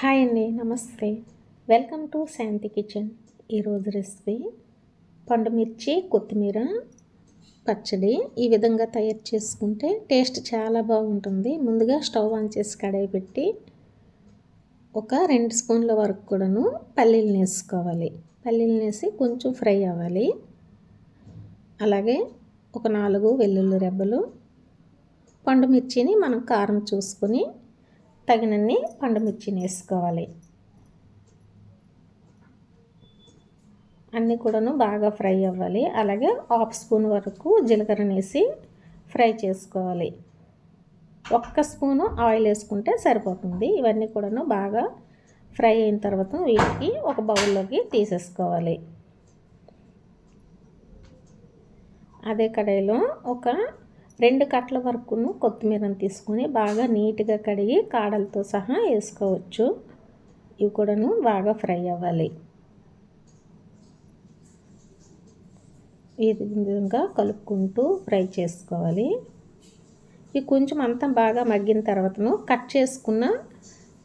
Hi అండి నమస్తే. Welcome to Shanti kitchen. ఈరోజు రెసిపీ పండుమిర్చి కొత్తిమీర పచ్చడి ఈ విధంగా తయారు చేసుకుంటే టేస్ట్ చాలా బాగుంటుంది. ముందుగా స్టవ్ ఆన్ చేసి కడాయి పెట్టి ఒక రెండు స్పూన్ల వరకు కూడాను పల్లీలు వేసుకోవాలి పల్లీలు వేసి కొంచెం ఫ్రై అవ్వాలి. అలాగే ఒక నాలుగు వెల్లుల్లి రెబ్బలు పండుమిర్చిని మనం కారం చూసుకొని తగినన్ని పండుమిర్చిని వేసుకోవాలి. అన్నీ కూడాను బాగా ఫ్రై అవ్వాలి. అలాగే హాఫ్ స్పూన్ వరకు జీలకర్రని వేసి ఫ్రై చేసుకోవాలి. ఒక్క స్పూను ఆయిల్ వేసుకుంటే సరిపోతుంది. ఇవన్నీ కూడాను బాగా ఫ్రై అయిన తర్వాత వీటికి ఒక బౌల్లోకి తీసేసుకోవాలి. అదే కడాయిలో ఒక రెండు కట్ల వరకును కొత్తిమీరను తీసుకొని బాగా నీట్గా కడిగి కాడలతో సహా వేసుకోవచ్చు. ఇవి కూడాను బాగా ఫ్రై అవ్వాలి. ఈ విధంగా కలుపుకుంటూ ఫ్రై చేసుకోవాలి. ఇవి కొంచెం అంతా బాగా మగ్గిన తర్వాతను కట్ చేసుకున్న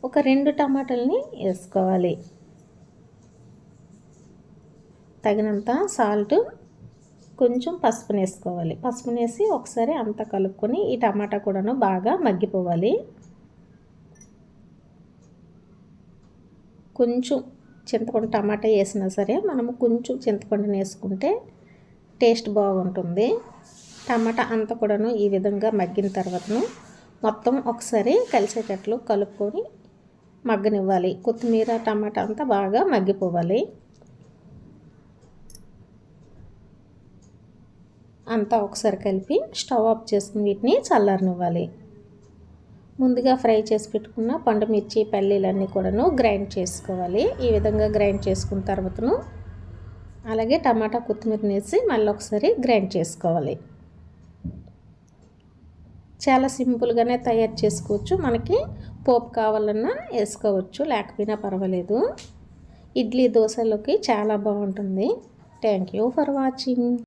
ఒక రెండు టమాటాలని వేసుకోవాలి. తగినంత సాల్ట్ కొంచెం పసుపుని వేసుకోవాలి పసుపుని వేసి ఒకసారి అంతా కలుపుకొని ఈ టమాటా కూడాను బాగా మగ్గిపోవాలి. కొంచెం చింతపండు టమాటా వేసినా సరే మనము కొంచెం చింతపండుని వేసుకుంటే టేస్ట్ బాగుంటుంది. టమాటా అంతా కూడాను ఈ విధంగా మగ్గిన తర్వాతను మొత్తం ఒకసారి కలిసేటట్లు కలుపుకొని మగ్గనివ్వాలి. కొత్తిమీర టమాటా అంతా బాగా మగ్గిపోవాలి. అంతా ఒకసారి కలిపి స్టవ్ ఆఫ్ చేసుకుని వీటిని చల్లారనివ్వాలి. ముందుగా ఫ్రై చేసి పెట్టుకున్న పండు మిర్చి పల్లీలన్నీ కూడాను గ్రైండ్ చేసుకోవాలి. ఈ విధంగా గ్రైండ్ చేసుకున్న తర్వాతను అలాగే టమాటా కొత్తిమీర వేసి మళ్ళీ ఒకసారి గ్రైండ్ చేసుకోవాలి. చాలా సింపుల్గానే తయారు చేసుకోవచ్చు. మనకి పోపు కావాలన్నా వేసుకోవచ్చు లేకపోయినా పర్వాలేదు. ఇడ్లీ దోశలోకి చాలా బాగుంటుంది. Thank you for watching